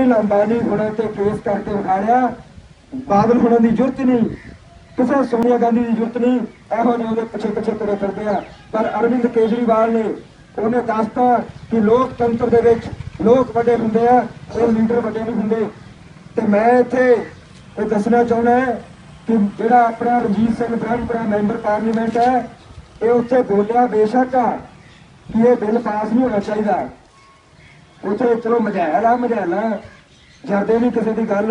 ਅਨਿਲ ਅੰਬਾਨੀ ਹੁਣਾਂ ਤੇ ਕੇਸ ਕਰਕੇ ਵਿਖਾੜਿਆ ਬਾਦਲ ਹੁਣਾਂ ਦੀ ਜ਼ਰੂਰਤ ਨਹੀਂ, ਕਿਸੇ ਸੋਨੀਆ ਗਾਂਧੀ ਦੀ ਜ਼ਰੂਰਤ ਨਹੀਂ, ਇਹੋ ਜਿਹੇ ਉਹਦੇ ਪਿੱਛੇ ਪਿੱਛੇ ਤੁਰੇ ਫਿਰਦੇ ਆ। ਪਰ ਅਰਵਿੰਦ ਕੇਜਰੀਵਾਲ ਨੇ, ਉਹਨੇ ਦੱਸਤਾ ਕਿ ਲੋਕਤੰਤਰ ਦੇ ਵਿੱਚ ਲੋਕ ਵੱਡੇ ਹੁੰਦੇ ਆ ਇਹ ਲੀਡਰ ਵੱਡੇ ਨਹੀਂ ਹੁੰਦੇ। ਤੇ ਮੈਂ ਇੱਥੇ ਇਹ ਦੱਸਣਾ ਚਾਹੁੰਦਾ ਕਿ ਜਿਹੜਾ ਆਪਣਾ ਰਣਜੀਤ ਸਿੰਘ ਬ੍ਰਹਮਪੁਰਾ ਮੈਂਬਰ ਪਾਰਲੀਮੈਂਟ ਹੈ, ਇਹ ਉੱਥੇ ਬੋਲਿਆ ਬੇਸ਼ੱਕ ਆ ਕਿ ਇਹ ਬਿੱਲ ਪਾਸ ਨਹੀਂ ਹੋਣਾ ਚਾਹੀਦਾ। ਉੱਥੇ ਚਲੋ ਮਝੈਲ ਆ, ਮਝੈਲਾ ਜਰਦੇ ਨਹੀਂ ਕਿਸੇ ਦੀ ਗੱਲ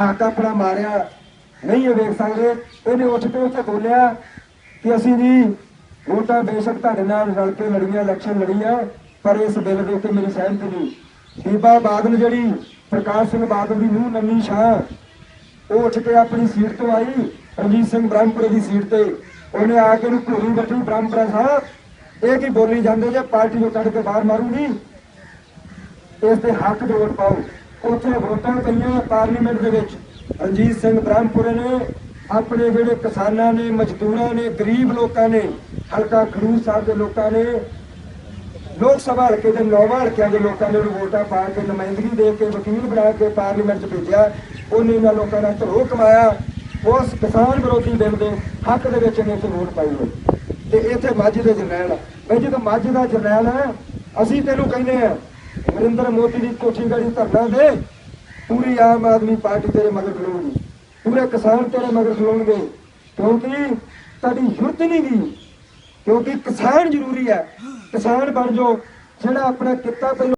ਹੱਕ ਆਪਣਾ ਮਾਰਿਆ। ਨਹੀਂ ਇਹ ਵੇਖ ਸਕਦੇ, ਇਹਨੇ ਉੱਠ ਕੇ ਉੱਥੇ ਬੋਲਿਆ ਕਿ ਅਸੀਂ ਜੀ ਵੋਟਾਂ ਬੇਸ਼ੱਕ ਤੁਹਾਡੇ ਨਾਲ ਰਲ ਕੇ ਲੜੀਆਂ ਇਲੈਕਸ਼ਨ ਲੜੀਆਂ ਪਰ ਇਸ ਬਿੱਲ ਦੇ ਉੱਤੇ ਮੇਰੀ ਸਹਿਮਤੀ ਨਹੀਂ। ਬੀਬਾ ਬਾਦਲ ਜਿਹੜੀ ਪ੍ਰਕਾਸ਼ ਸਿੰਘ ਬਾਦਲ ਦੀ ਨੂੰਹ ਨੰਨੀ ਸ਼ਾਹ, ਉਹ ਉੱਠ ਕੇ ਆਪਣੀ ਸੀਟ ਤੋਂ ਆਈ, ਰਣਜੀਤ ਸਿੰਘ ਬ੍ਰਹਮਪੁਰੇ ਦੀ ਸੀਟ ਤੇ। ਉਹਨੇ ਆ ਕੇ ਨੂੰ ਘੂਰੀ ਬੱਠੀ ਬ੍ਰਹਮਪੁਰਾ ਸਾਹਿਬ। ਇਹ ਕੀ ਬੋਲੀ ਜਾਂਦੇ ਜੇ, ਪਾਰਟੀ ਨੂੰ ਕੱਢ ਕੇ ਬਾਹਰ ਮਾਰੂਗੀ? ਇਸ ਦੇ ਹੱਕ ਦੇ ਵੋਟ ਪਾਓ ਉੱਥੇ ਵੋਟਾਂ ਪਈਆਂ ਪਾਰਲੀਮੈਂਟ ਦੇ ਵਿੱਚ। ਰਣਜੀਤ ਸਿੰਘ ਬ੍ਰਹਮਪੁਰੇ ਨੇ ਆਪਣੇ ਜਿਹੜੇ ਕਿਸਾਨਾਂ ਨੇ, ਮਜ਼ਦੂਰਾਂ ਨੇ, ਗਰੀਬ ਲੋਕਾਂ ਨੇ, ਹਲਕਾ ਖਡੂਰ ਸਾਹਿਬ ਦੇ ਲੋਕਾਂ ਨੇ, ਲੋਕ ਸਭਾ ਹਲਕੇ ਦੇ ਨੌਵਾਂ ਹਲਕਿਆਂ ਦੇ ਲੋਕਾਂ ਨੇ ਉਹਨੂੰ ਵੋਟਾਂ ਪਾ ਕੇ ਨੁਮਾਇੰਦਗੀ ਦੇ ਕੇ, ਵਕੀਲ ਬਣਾ ਕੇ ਪਾਰਲੀਮੈਂਟ 'ਚ ਭੇਜਿਆ। ਉਹਨੇ ਇਹਨਾਂ ਲੋਕਾਂ ਦਾ ਧਰੋ ਕਮਾਇਆ। ਉਸ ਕਿਸਾਨ ਵਿਰੋਧੀ ਬਿੱਲ ਦੇ ਹੱਕ ਦੇ ਵਿੱਚ ਇਹਨੇ ਇੱਥੇ ਵੋਟ ਪਾਈ ਹੋਈ। ਤੇ ਇੱਥੇ ਮਾਝੇ ਦੇ ਜਰਨੈਲ ਆ। ਬਈ ਜਦੋਂ ਮਾਝੇ ਦਾ ਜਰਨੈਲ ਹੈ ਅਸੀਂ ਤੈਨੂੰ ਕਹਿੰਦੇ ਆ ਨਰਿੰਦਰ ਮੋਦੀ ਦੀ ਕੋਠੀ ਗੜੀ ਧਰਨਾ ਦੇ, ਪੂਰੀ ਆਮ ਆਦਮੀ ਪਾਰਟੀ ਤੇਰੇ ਮਗਰ ਖਲੋਣੀ ਪੂਰੇ ਕਿਸਾਨ ਤੇਰੇ ਮਗਰ ਖਲੋਣਗੇ। ਕਿਉਂਕਿ ਤੁਹਾਡੀ ਜ਼ਰੂਰਤ ਨਹੀਂ ਗੀ ਕਿਉਂਕਿ ਕਿਸਾਨ ਜ਼ਰੂਰੀ ਹੈ। ਕਿਸਾਨ ਬਣ ਜਾਓ। ਜਿਹੜਾ ਆਪਣਾ ਕਿੱਤਾ ਪਹਿਲਾਂ